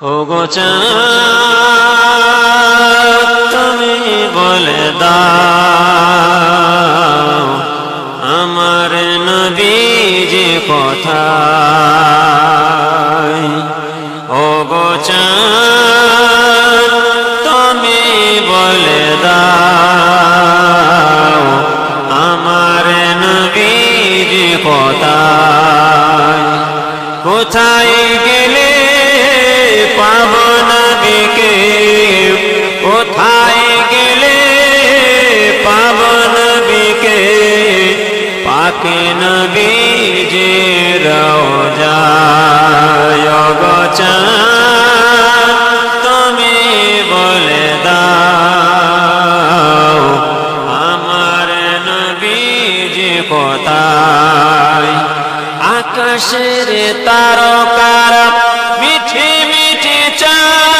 ও গো তুমি বলে দাও, আমার নবী যে কোথায়? ও গো তুমি বলে দাও, আমার নবী যে কোথায় কোথায় পাব নবীকে কোথায় গেলে পাব নবীকে পাকে নবী যে যে কোথায়? আকাশের তারকার মিঠে চাই।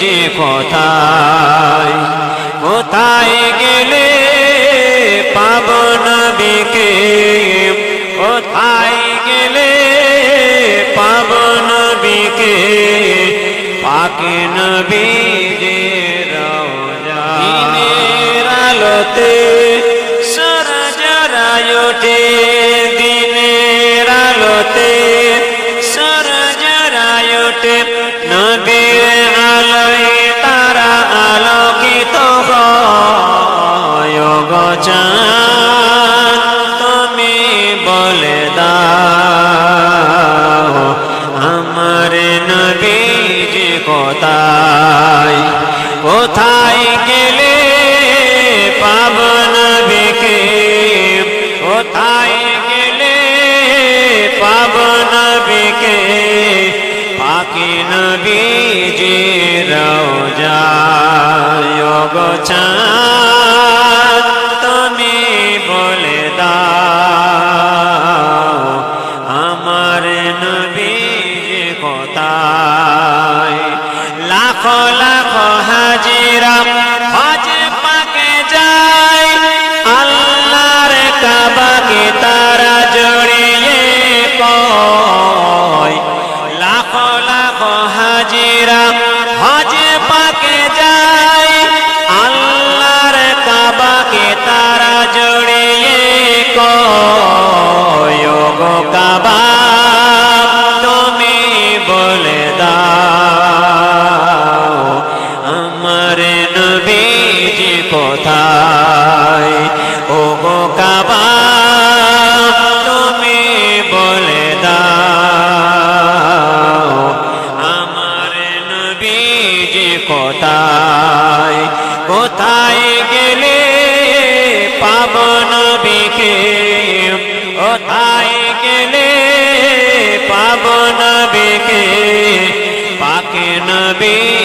যে কোথায় কোথায় গেলে পাব নবীকে? কোথায় গেলে পাব নবীকে? পাকে নবী যে দিনের আলোতে দিনের আলোতে সরজরায় নবীর গচান তুমি বলে দাও, আমার নবী যে কোথায়? কোথায় গেলে পাব নবীকে? কোথায় গেলে পাব নবীকে? পাকি নবী যে রোজায় গোছান যে আমার নবী যে কোথায়? ও গো কাবা, তুমি বলে দাও, আমার নবী যে কোথায়? কোথায় গেলে পাব নবীকে? কোথায় গেলে পাব নবীকে? পাকে নবী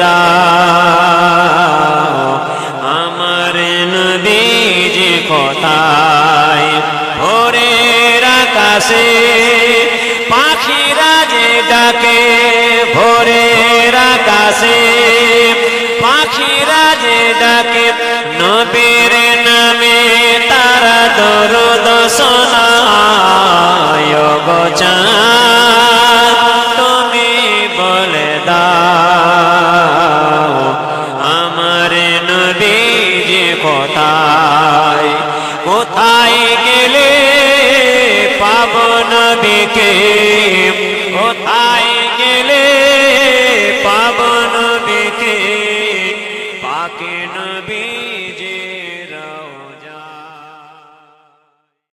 দাও আমার নবী যে কোথায় ভোরের আকাশে পাখিরা যে ডাকে, ভোরের আকাশে পাখিরা যে ডাকে, নবীর নামে তারা দরদ শোনায়। গোচা কোথায় কোথায় গেলে পাবো নবীকে কোথায়